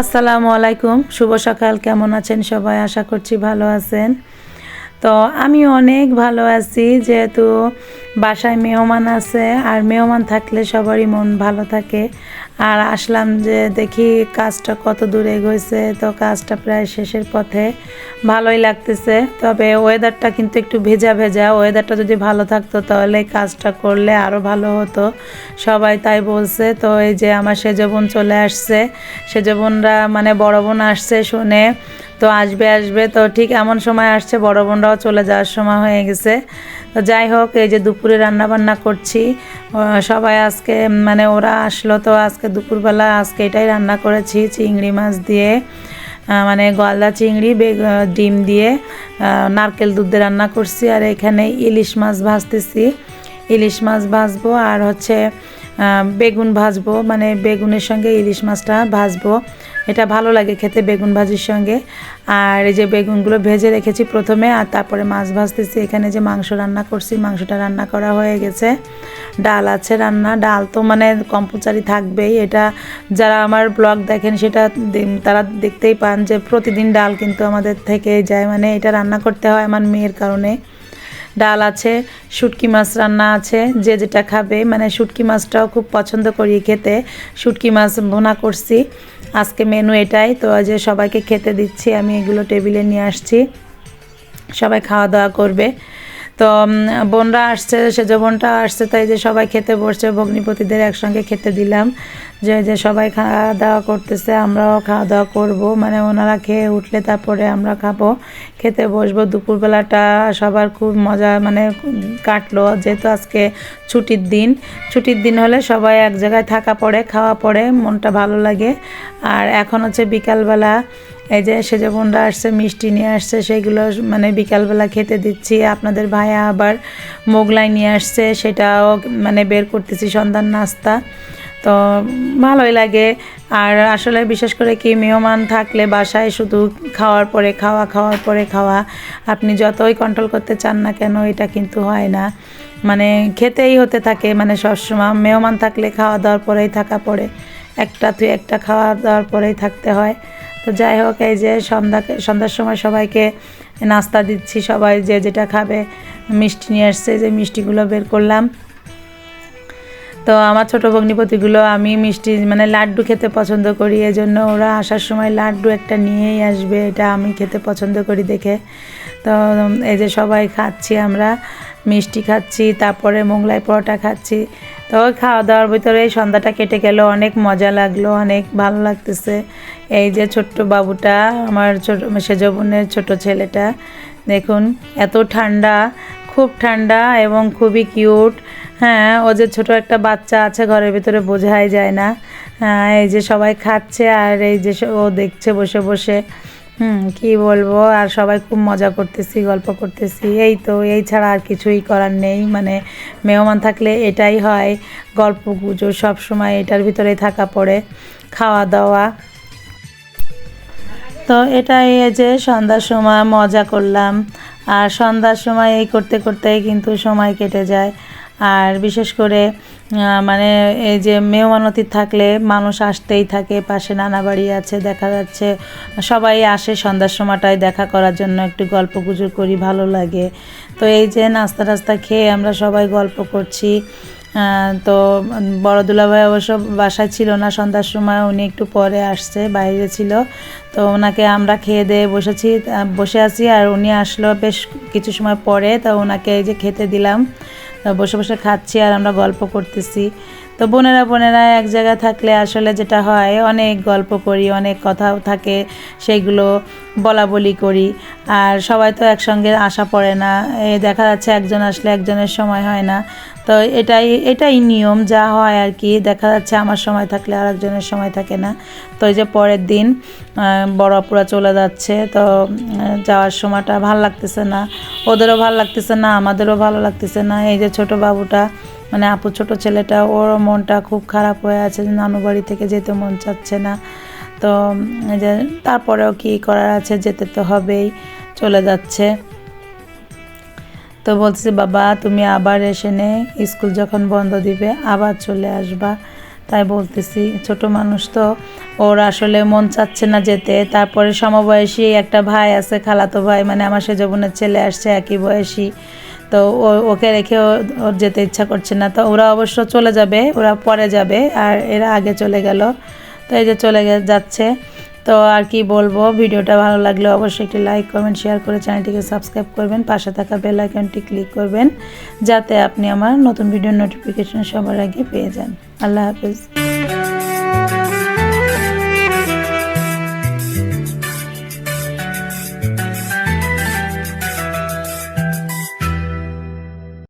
আসসালামু আলাইকুম। শুভ সকাল। কেমন আছেন সবাই? আশা করছি ভালো আছেন। তো আমি অনেক ভালো আছি, যেহেতু বাসায় মেহমান আছে, আর মেহমান থাকলে সবারই মন ভালো থাকে। আর আসলাম যে দেখি কাজটা কত দূরে গেছে তো কাজটা প্রায় শেষের পথে। ভালোই লাগতেছে, তবে ওয়েদারটা কিন্তু একটু ভেজা ভেজা। ওয়েদারটা যদি ভালো থাকতো, তাহলে কাজটা করলে আরও ভালো হতো। সবাই তাই বলছে, তো এই যে আমার সেজ বোন চলে আসছে। সেজ বোনরা মানে বড় বোন আসছে শুনে, তো আসবে আসবে। তো ঠিক এমন সময় আসছে, বড় বোনরাও চলে যাওয়ার সময় হয়ে গেছে। তো যাই হোক, এই যে দুপুরে রান্না বান্না করছি। সবাই আজকে মানে ওরা আসলো তো আজকে দুপুরবেলা, আজকে এটাই রান্না করেছি, চিংড়ি মাছ দিয়ে মানে গলদা চিংড়ি ডিম দিয়ে নারকেল দুধ দিয়ে রান্না করছি। আর এখানে ইলিশ মাছ ভাজতেছি। ইলিশ মাছ ভাজবো আর হচ্ছে বেগুন ভাজবো। মানে বেগুনের সঙ্গে ইলিশ মাছটা ভাজবো। এটা ভালো লাগে খেতে বেগুন ভাজির সঙ্গে। আর এই যে বেগুনগুলো ভেজে রেখেছি প্রথমে, আর তারপরে মাছ ভাজতেছি। এখানে যে মাংস রান্না করছি, মাংসটা রান্না করা হয়ে গেছে। ডাল আছে রান্না। ডাল তো মানে কম্পালসারি থাকবেই। এটা যারা আমার ব্লগ দেখেন, সেটা তারা দেখতেই পান যে প্রতিদিন ডাল কিন্তু আমাদের থেকে যায়। মানে এটা রান্না করতে হয় আমার মেয়ের কারণে। ডাল আছে, শুটকি মাছ রান্না আছে, যে যেটা খাবে। মানে শুটকি মাছটাও খুব পছন্দ করি খেতে। শুটকি মাছ ভোনা করছি। আজকে মেনু এটাই। তো যে সবাইকে খেতে দিচ্ছি, আমি এগুলো টেবিলে নিয়ে আসছি। সবাই খাওয়া দাওয়া করবে। তো বোনরা আসছে, সেজ বোনটা আসছে, তাই যে সবাই খেতে বসছে, ভগ্নিপতিদের একসঙ্গে খেতে দিলাম। যে যে সবাই খাওয়া দাওয়া করতেছে, আমরাও খাওয়া দাওয়া করব। মানে ওনারা খেয়ে উঠলে তারপরে আমরা খাব, খেতে বসবো। দুপুরবেলাটা সবার খুব মজা মানে কাটলো। যেহেতু আজকে ছুটির দিন ছুটির দিন হলে সবাই এক জায়গায় থাকা পড়ে, খাওয়া পড়ে, মনটা ভালো লাগে। আর এখন হচ্ছে বিকালবেলা এই যে সেজ বোনরা আসছে, মিষ্টি নিয়ে আসছে, সেগুলো মানে বিকালবেলা খেতে দিচ্ছি। আপনাদের ভাইয়া আবার মোগলাই নিয়ে আসছে, সেটাও মানে বের করতেছি সন্ধ্যার নাস্তা। তো ভালোই লাগে। আর আসলে বিশেষ করে কি, মেহমান থাকলে বাসায় শুধু খাওয়ার পরে খাওয়া, খাওয়ার পরে খাওয়া। আপনি যতই কন্ট্রোল করতে চান না কেন, এটা কিন্তু হয় না। মানে খেতেই হতে থাকে মানে সবসময় মেহমান থাকলে খাওয়া দাওয়ার পরেই থাকা পড়ে। একটা তুই একটা খাওয়া দাওয়ার পরেই থাকতে হয়। তো যাই হোক, এই যে সন্ধ্যা, সন্ধ্যার সময় সবাইকে নাস্তা দিচ্ছি, সবাই যে যেটা খাবে মিষ্টি নিয়ে আসছে যে মিষ্টিগুলো বের করলাম। তো আমার ছোটো ভগ্নিপতিগুলো, আমি মিষ্টি মানে লাড্ডু খেতে পছন্দ করি, এজন্য ওরা আসার সময় লাড্ডু একটা নিয়েই আসবে, এটা আমি খেতে পছন্দ করি দেখে। তো, এই যে সবাই খাচ্ছি আমরা, মিষ্টি খাচ্ছি, তারপরে মোগলাই পরোটা খাচ্ছি তো খাওয়া দাওয়ার ভিতরে এই সন্ধ্যাটা কেটে গেল, অনেক মজা লাগল, অনেক ভালো লাগতেছে। এই যে ছোট্ট বাবুটা, আমার ছোট, সেজ বোনের ছোট ছেলেটা, দেখুন এত ঠান্ডা, খুব ঠান্ডা এবং খুবই কিউট। হ্যাঁ ও যে ছোট একটা বাচ্চা আছে ঘরের ভিতরে বোঝাই যায় না। হ্যাঁ এই যে সবাই খাচ্ছে আর এই যে ও দেখছে বসে বসে। হুম, কি বলব? আর সবাই খুব মজা করতেছি, গল্প করতেছি। এই তো, এই ছাড়া আর কিছুই করার নেই। মানে মেহমান থাকলে এটাই হয়, গল্প গুজো সব সময় এটার ভিতরেই থাকা পড়ে, খাওয়া দাওয়া। তো এটাই যে সন্ধ্যার সময় মজা করলাম। আর সন্ধ্যার সময় এই করতে করতেই কিন্তু সময় কেটে যায়। আর বিশেষ করে মানে এই যে মেহমানতি থাকলে মানুষ আসতেই থাকে, পাশে নানা বাড়ি আছে, দেখা যাচ্ছে সবাই আসে সন্ধ্যার সময়টায় দেখা করার জন্য, একটু গল্প গুজব করি, ভালো লাগে। তো এই যে নাস্তা টাস্তা খেয়ে আমরা সবাই গল্প করছি। তো বড় দুলাভাই অবশ্য বাসায় ছিল না, সন্ধ্যার সময় উনি একটু পরে আসছে, বাইরে ছিল। তো ওনাকে আমরা খেয়ে দিয়ে বসেছি বসে আছি আর উনি আসলো বেশ কিছু সময় পরে, তো ওনাকে এই যে খেতে দিলাম। বসে বসে খাচ্ছি আর আমরা গল্প করতেছি। তো বোনেরা বোনেরা, এক জায়গায় থাকলে আসলে যেটা হয়, অনেক গল্প করি, অনেক কথাও থাকে, সেইগুলো বলা বলি করি। আর সবাই তো একসঙ্গে আসা পড়ে না, এ দেখা যাচ্ছে একজন আসলে একজনের সময় হয় না। তো এটাই এটাই নিয়ম, যা হয় আর কি, দেখা যাচ্ছে আমার সময় থাকলে আর একজনের সময় থাকে না। তো এই যে পরের দিন বড় অপুরা চলে যাচ্ছে, তো যাওয়ার সময়টা ভালো লাগতেছে না, ওদেরও ভালো লাগতেছে না, আমাদেরও ভালো লাগতেছে না, এই যে ছোট বাবুটা মানে আপু ছোট ছেলেটা, ওর মনটা খুব খারাপ হয়ে আছে যে নানু বাড়ি থেকে যেতে মন চাচ্ছে না। তো যে তারপরেও কি করার আছে, যেতে তো হবেই, চলে যাচ্ছে। তো বলছি বাবা, তুমি আবার এসে নে, স্কুল যখন বন্ধ দিবে, আবার চলে আসবা। তাই বলতেছি, ছোট মানুষ তো, ওর আসলে মন চাচ্ছে না যেতে। তারপরে সমবয়সী একটা ভাই আছে, খালাতো ভাই মানে আমার সে বোনের ছেলে আসছে, একই বয়সী। তো ও- ওকে রেখে ওর যেতে ইচ্ছা করছে না। তো ওরা অবশ্য চলে যাবে, ওরা পরে যাবে আর এরা আগে চলে গেল। তো এই যে চলে যাচ্ছে। তো আর কি বলব, ভিডিওটা ভালো লাগলে অবশ্যই একটি লাইক, কমেন্ট, শেয়ার করে চ্যানেলটিকে সাবস্ক্রাইব করবেন। পাশে থাকা বেল আইকনটি ক্লিক করবেন, যাতে আপনি আমার নতুন ভিডিওর নোটিফিকেশন সবার আগে পেয়ে যান। আল্লাহ হাফিজ।